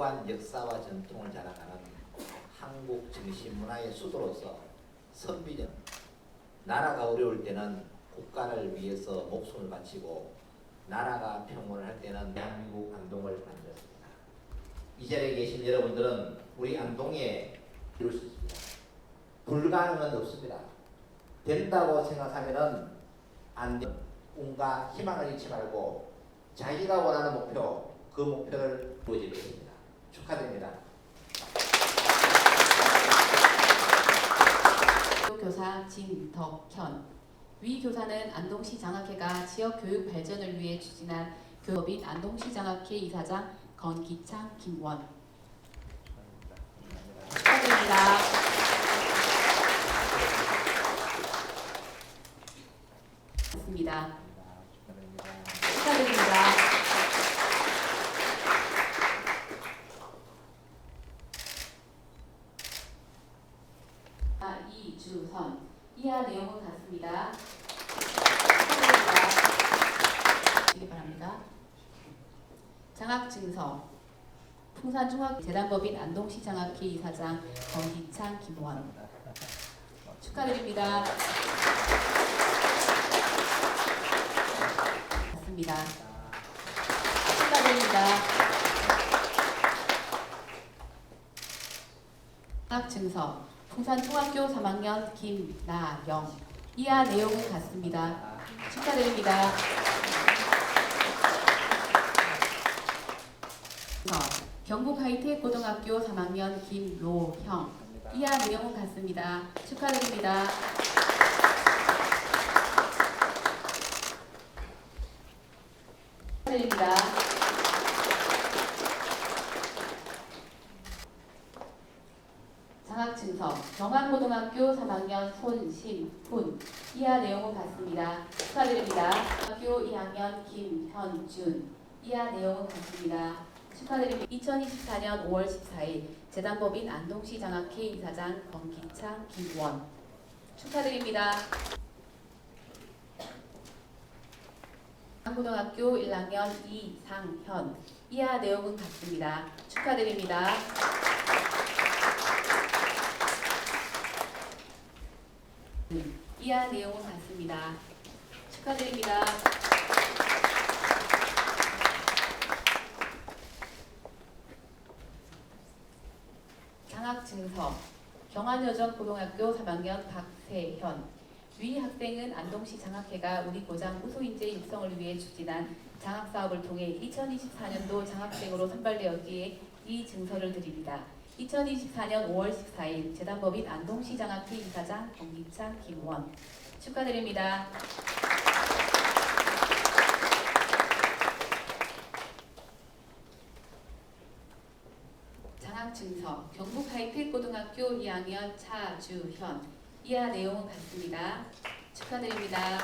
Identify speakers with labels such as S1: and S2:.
S1: 숭고한 역사와 전통을 자랑하는 한국 정신 문화의 수도로서 선비전 나라가 어려울 때는 국가를 위해서 목숨을 바치고 나라가 평온을 할 때는 대한민국 안동을 만들었습니다. 이 자리에 계신 여러분들은 우리 안동에 이룰 수 있습니다. 불가능은 없습니다. 된다고 생각하면은 안 돼. 꿈과 희망을 잃지 말고 자기가 원하는 목표 그 목표를 이루어질 것입니다. 축하드립니다.
S2: 교사 진덕현 위 교사는 안동시 장학회가 지역 교육 발전을 위해 추진한 교업인 안동시 장학회 이사장 건기창 김원 축하드립니다. 맞습니다. 축하드립니다. 이주선 이하 내용은 같습니다. 시기 바랍니다. 장학증서 풍산중학 재단법인 안동시 장학회 이사장 권기창 김원 축하드립니다. 맞습니다. 축하드립니다. 장학증서 풍산중학교 3학년 김나영 이하 내용은 같습니다. 축하드립니다. 경북 하이텍 고등학교 3학년 김로형 이하 내용은 같습니다. 축하드립니다. 축하드립니다. 장학증서 경안고등학교 3학년 손신훈 이하 내용은 같습니다. 축하드립니다. 학교 2학년 김현준 이하 내용은 같습니다. 축하드립니다. 2024년 5월 14일 재단법인 안동시 장학회 이사장 권기창 김원 축하드립니다. 고등학교 1학년 이상현 이하 내용은 같습니다. 축하드립니다. 이하 내용은 같습니다. 축하드립니다. 장학 증서 경안여전고등학교 3학년 박세현 위 학생은 안동시 장학회가 우리 고장 우수인재 육성을 위해 추진한 장학사업을 통해 2024년도 장학생으로 선발되었기에 이 증서를 드립니다. 2024년 5월 14일 재단법인 안동시 장학회 이사장 정기창 김원 축하드립니다. 장학증서 경북 하이텍 고등학교 2학년 차주현 이하 내용은 같습니다. 축하드립니다.